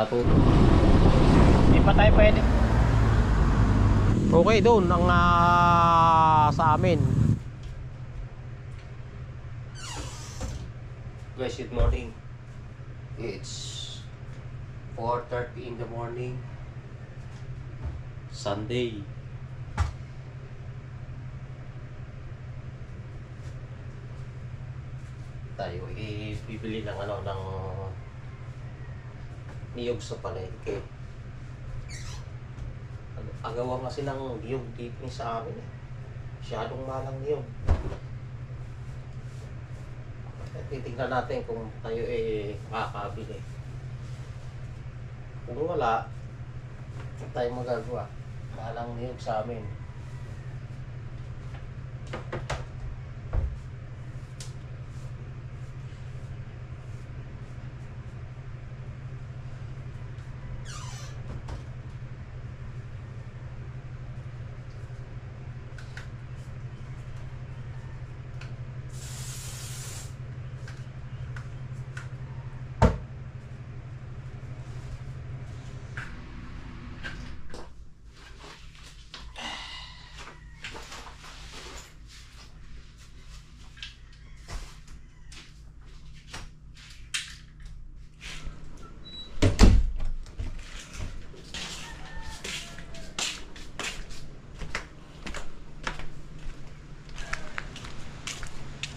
natuto. Hindi pa tayo pwede. Okay doon ang ah, sa amin. Guys, good morning. It's 4.30 in the morning. Sunday. Tayo eh, bibili ng ano ng niyog sa palengke. Ag- Agawan kasi ng niyog dito sa amin. eh. Masyadong malang niyog. Eh, Titignan natin kung tayo eh makakabili. Kung wala, tayong magagawa. Malang niyog sa amin.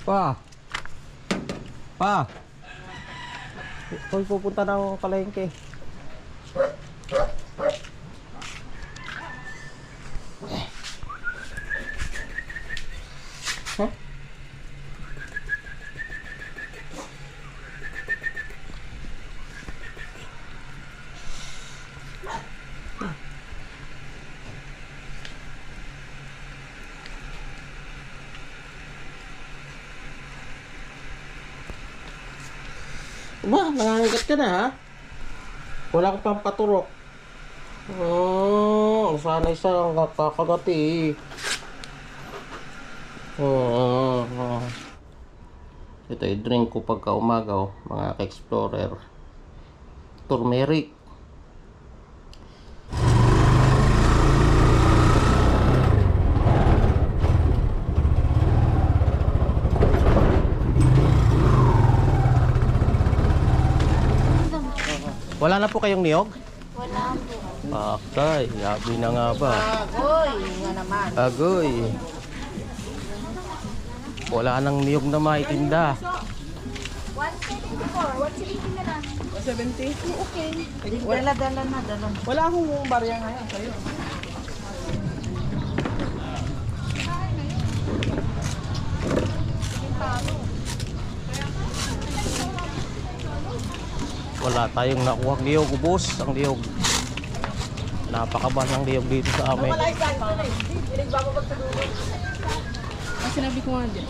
Pa! Pa! Hoy, pupunta ng palengke. Huh? Ba, nangangagat ka na ha? Wala kang pampaturok. Oh, sana isa ang kakagati. Oh, oh, oh. Ito yung drink ko pagka umaga, oh, mga ka-explorer. Turmeric. Wala na po kayong niyog? Wala po. Pakay, yabi na nga ba? Uy, nga naman. Agoy. Wala nang niyog na maitinda. 174, 170 na lang. 70? Okay. Na, dala na. Wala akong barya ngayon sa'yo. Wala tayong nakuha niyog, ubos ang niyog. Napakabas ng niyog dito sa amin. Ang sinabi ko nga dyan.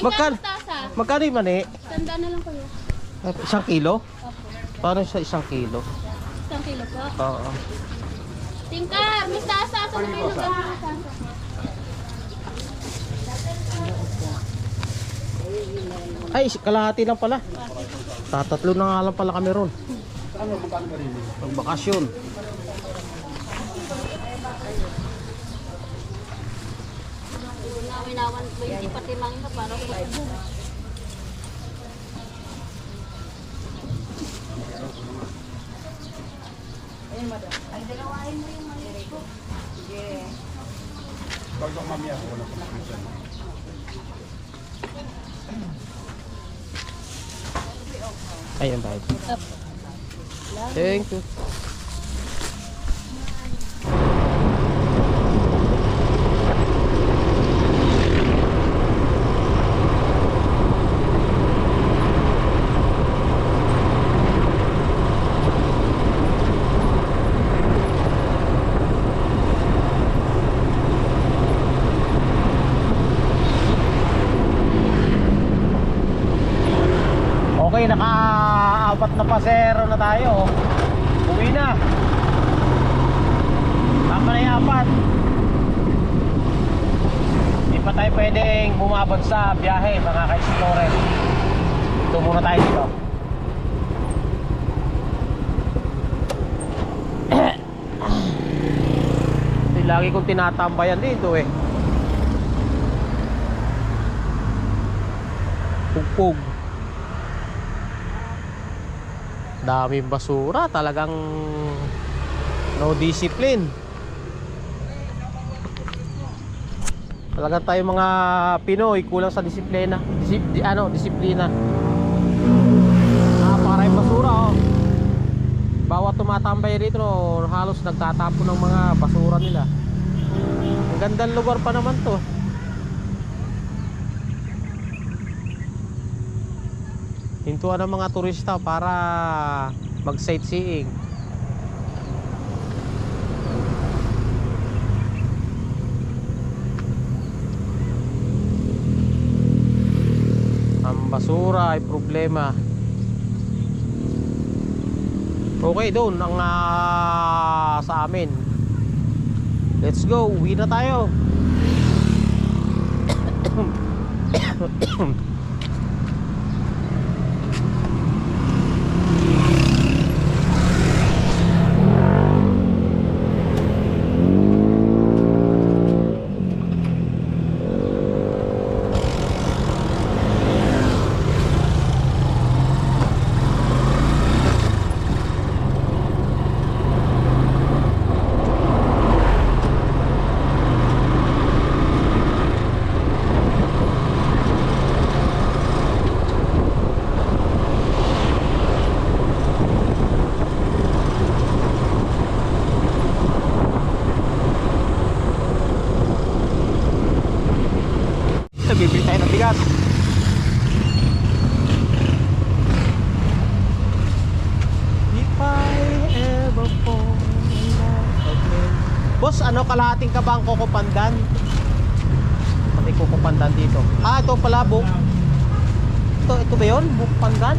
Magkan magkano yung mani? Tanda na lang kayo. Eh, Isang kilo? Paano sa isang kilo? Isang kilo po. Oo. Tingkar, mustasa. Saan na kayo nag mustasa? Ay, kalahati lang pala. Tatatlo na nga lang pala kami ron. Pag bakasyon. Nawinawan 20 pati lang ito para po. Ay, dalawahin mo yung mali ko. Sige. Ayun ba? Thank you. Okay, naka-apat na pasero na tayo. Uwi na. Tama na yung apat. Hindi pa tayo pwedeng bumabot sa biyahe, mga ka-explorer. Ito muna tayo dito. Lagi kong tinatambayan dito eh. Pugpug. Daming basura, talagang no discipline. Talagang tayo mga Pinoy kulang sa disiplina. Disip, di, ano, disiplina. Napakaraming basura oh. Bawat tumatambay rito halos nagtatapon ng mga basura nila. Ang gandang lugar pa naman to. Hintuan ng mga turista para mag sightseeing. Ang basura ay problema. Okay doon ang ah, sa amin. Let's go, uwi na tayo. Yeah. Kalahating ka ba ang kukupandan? Pati kukupandan dito. Ah, ito pala, buk. Ito, ito ba yun? Bukpandan?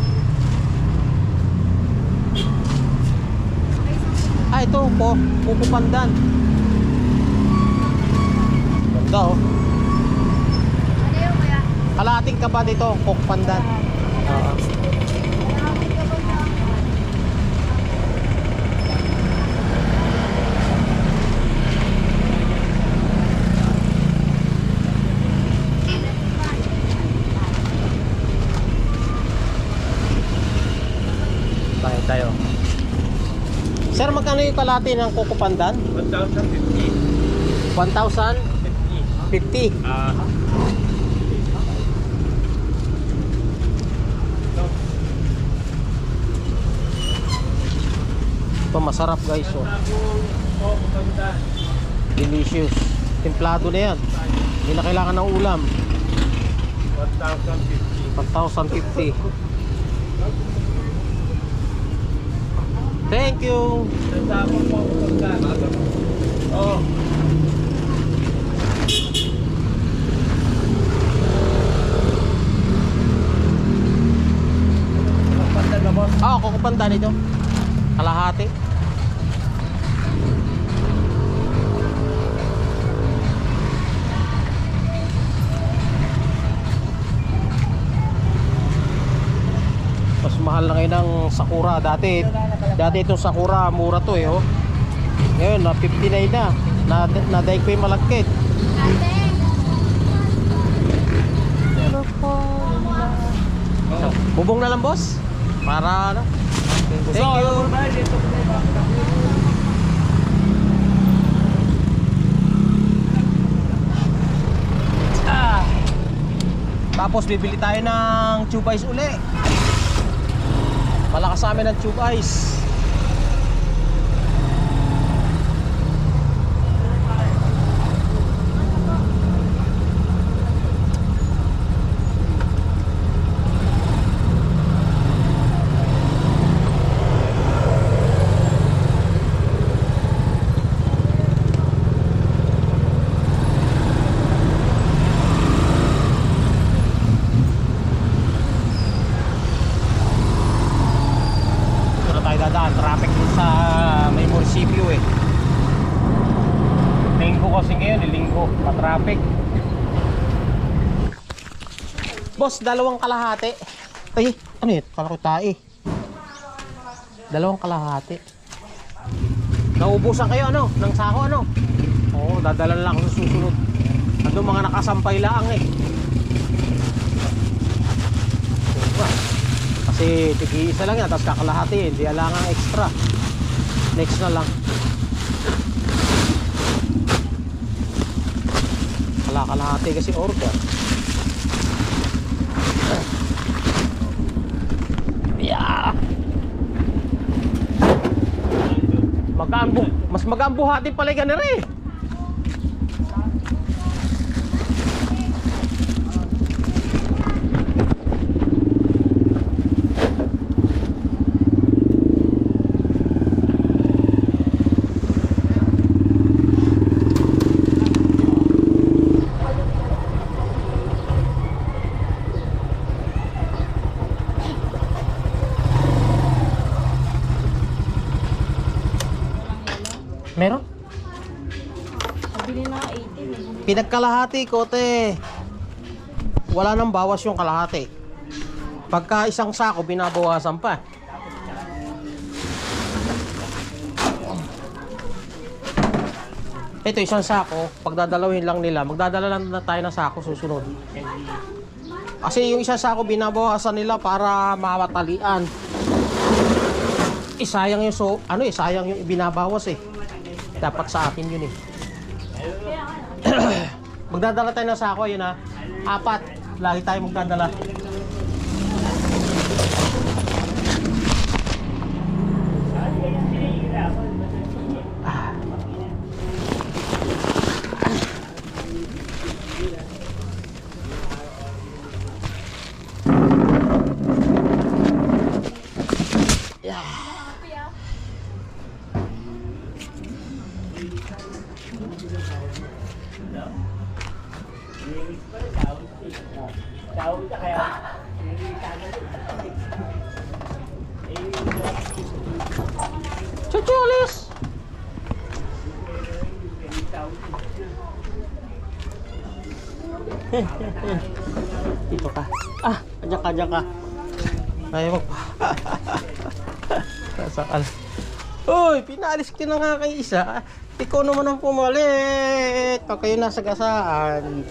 Ah, ito po. Kukupandan. Ganda oh. Kalahating ka ba dito? Kukupandan. Oo. Nakakit ka ba na? Tayo tayo. Sir, magkano yung kalahati ng kukupandan? 1,050. 1,050. Ah, Ito masarap guys. Oh. Delicious. Templado na yan. Hindi na kailangan ng ulam. 1,050. 1,050. Thank you. Oh. Ah, kukupandan ito. Kalahati. Mas mahal na ngayon ng Sakura dati. Dati itong Sakura mura to eh oh. Ngayon na 59 na. Na nadaig ko yung malagkit. Bubong na lang boss. Para ano? Thank you. Ah. Tapos bibili tayo ng tube ice uli. Malakas sa amin ng tube ice. Pa-traffic. Boss, dalawang kalahati. Ay, ano yun? Kala ko tae. Dalawang kalahati. Naubusan kayo ano? Ng sako ano? Oo, dadalan lang ako sa susunod. Ando mga nakasampay lang eh. Kasi tigi isa lang yan, tapos kakalahati, hindi alangang extra. Next na lang. Kalakalahati kasi order. Yeah! Magambo, mas magambo hati pala ka na Meron? Bili na 80. Pinagkalahati ko, te. Wala nang bawas yung kalahati. Pagka isang sako, binabawasan pa. Ito, isang sako, pagdadalawin lang nila, magdadala lang na tayo ng sako susunod. Kasi yung isang sako, binabawasan nila para mawatalian. Eh, sayang yung so, ano eh, sayang yung ibinabawas eh. Dapat sa akin yun eh. Magdadala tayo ng sako, yun ha. Apat. Lagi tayo magdadala. Dito ka. Ah, kanya ka. Ayaw mo pa. Nasakal. Uy, pinalis ka na nga kay isa. Ikaw naman ang pumalit. Pag kayo nasa gasaan.